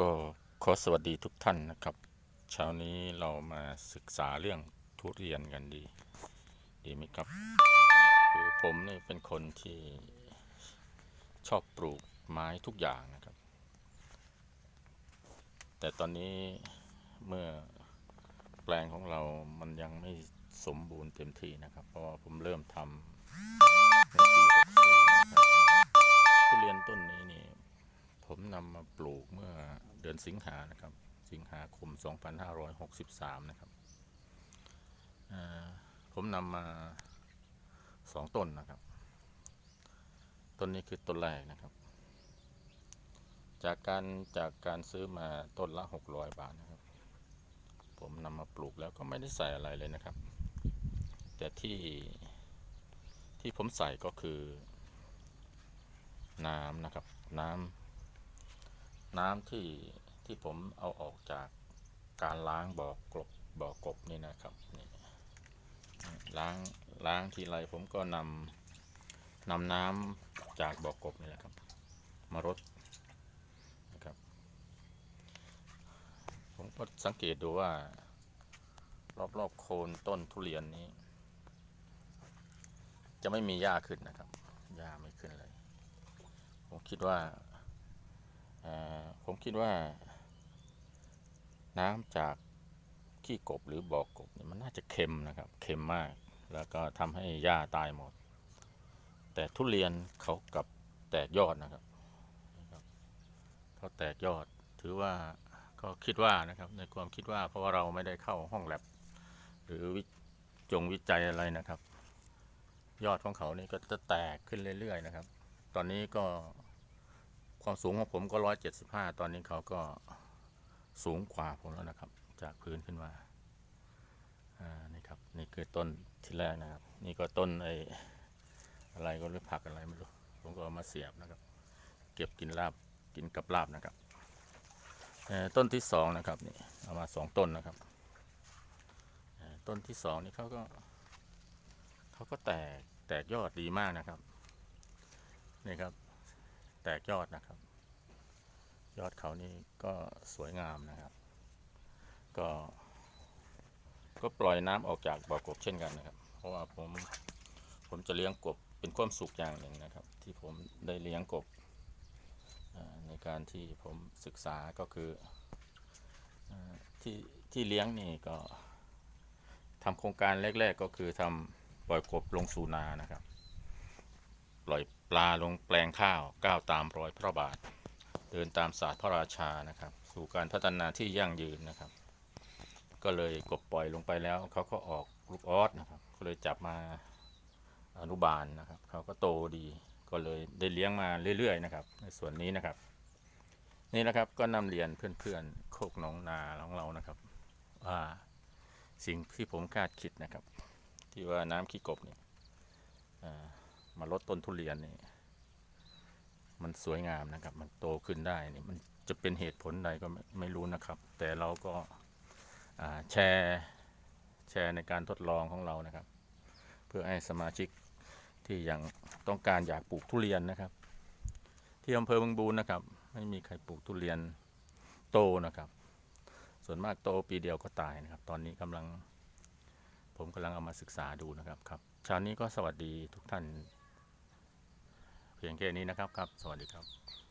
ก็ขอสวัสดีทุกท่านนะครับ เช้านี้เรามาศึกษาเรื่องทุเรียนกันดี ดีไหมครับ คือผมนี่เป็นคนที่ชอบปลูกไม้ทุกอย่างนะครับ แต่ตอนนี้เมื่อแปลงของเรามันยังไม่สมบูรณ์เต็มที่นะครับ เพราะว่าผมเริ่มทำในปี60ทุเรียนต้นนี้นี่ ผมนำมาปลูกเมื่อเดือนสิงหานะครับ สิงหาคม 2563 นะครับ ผมนำมาสองต้นนะครับ ต้นนี้คือต้นแรกนะครับ จากการจากการซื้อมาต้นละ 600 บาทนะครับ ผมนำมาปลูกแล้วก็ไม่ได้ใส่อะไรเลยนะครับ แต่ที่ที่ผมใส่ก็คือน้ำนะครับ น้ำ น้ำที่ที่ผมเอาออกจากการล้างบ่อกลบบ่อกบนี่นะครับนี่ล้างล้างทีไรผมก็นำนำน้ำจากบ่อกบนี่แหละครับ มารดนะครับ ผมก็สังเกตดูว่า รอบๆโคนต้นทุเรียนนี้ จะไม่มีหญ้าขึ้นนะครับหญ้าไม่ขึ้นเลย ผมคิดว่า คิดว่า น้ำจากขี้กบหรือบ่อกบเนี่ยมันน่าจะเค็มนะครับ เค็มมาก แล้วก็ทำให้หญ้าตายหมด แต่ทุเรียนเขากับแตกยอดนะครับนะครับเขาแตกยอด ถือว่าก็คิดว่านะครับ ในความคิดว่าเพราะว่าเราไม่ได้เข้าห้องแลบหรือวิจงวิจัยอะไรนะครับ ยอดของเขานี่ก็จะแตกขึ้นเรื่อยๆนะครับ ตอนนี้ก็ ความสูงของผมก็ร้อยเจ็ดสิบห้าตอนนี้เขาก็สูงกว่าผมแล้วนะครับ จากพื้นขึ้นมาอ่านี่ครับนี่คือต้นที่แรกนะครับ นี่ก็ต้นไอ้อะไรก็หรือผักอะไรไม่รู้ผมก็เอามาเสียบนะครับ เก็บกินลาบกินกับลาบนะครับต้นที่สองนะครับนี่เอามาสองต้นนะครับต้นที่สองนี่เขาก็เขาก็แตกแตกยอดดีมากนะครับนี่ครับ แตกยอดนะครับ ยอดเขานี่ก็สวยงามนะครับ ก็ ก็ปล่อยน้ำออกจากบ่อกบเช่นกันนะครับ เพราะว่าผมผมจะเลี้ยงกบเป็นความสุขอย่างหนึ่งนะครับ ที่ผมได้เลี้ยงกบในการที่ผมศึกษาก็คือที่ที่เลี้ยงนี่ก็ทำโครงการแรก ๆ ก็คือทำปล่อยกบลงสู่นานะครับ ปล่อย ปลาลงแปลงข้าวก้าวตามรอยพระบาท เดินตามศาสตร์พระราชานะครับ สู่การพัฒนาที่ยั่งยืนนะครับ ก็เลยกบปล่อยลงไปแล้วเขาก็ออกลูกออสนะครับก็เลยจับมาอนุบาลนะครับเขาก็โตดีก็เลยได้เลี้ยงมาเรื่อยๆนะครับ ในส่วนนี้นะครับ นี่นะครับก็นำเรียนเพื่อนๆโคกหนองนาของเรานะครับว่าสิ่งที่ผมคาดคิดนะครับ ที่ว่าน้ำขี้กบเนี่ย มาลดต้นทุเรียนนี่มันสวยงามนะครับ มันโตขึ้นได้นี่มันจะเป็นเหตุผลใดก็ไม่ไม่รู้นะครับ แต่เราก็แชร์แชร์ในการทดลองของเรานะครับ เพื่อให้สมาชิกที่ยังต้องการอยากปลูกทุเรียนนะครับ ที่อำเภอเมืองบูนนะครับ ไม่มีใครปลูกทุเรียนโตนะครับ ส่วนมากโตปีเดียวก็ตายนะครับ ตอนนี้กำลังผมกำลังเอามาศึกษาดูนะครับครับเช้านี้ก็สวัสดีทุกท่าน เพียงแค่นี้นะครับครับ สวัสดีครับ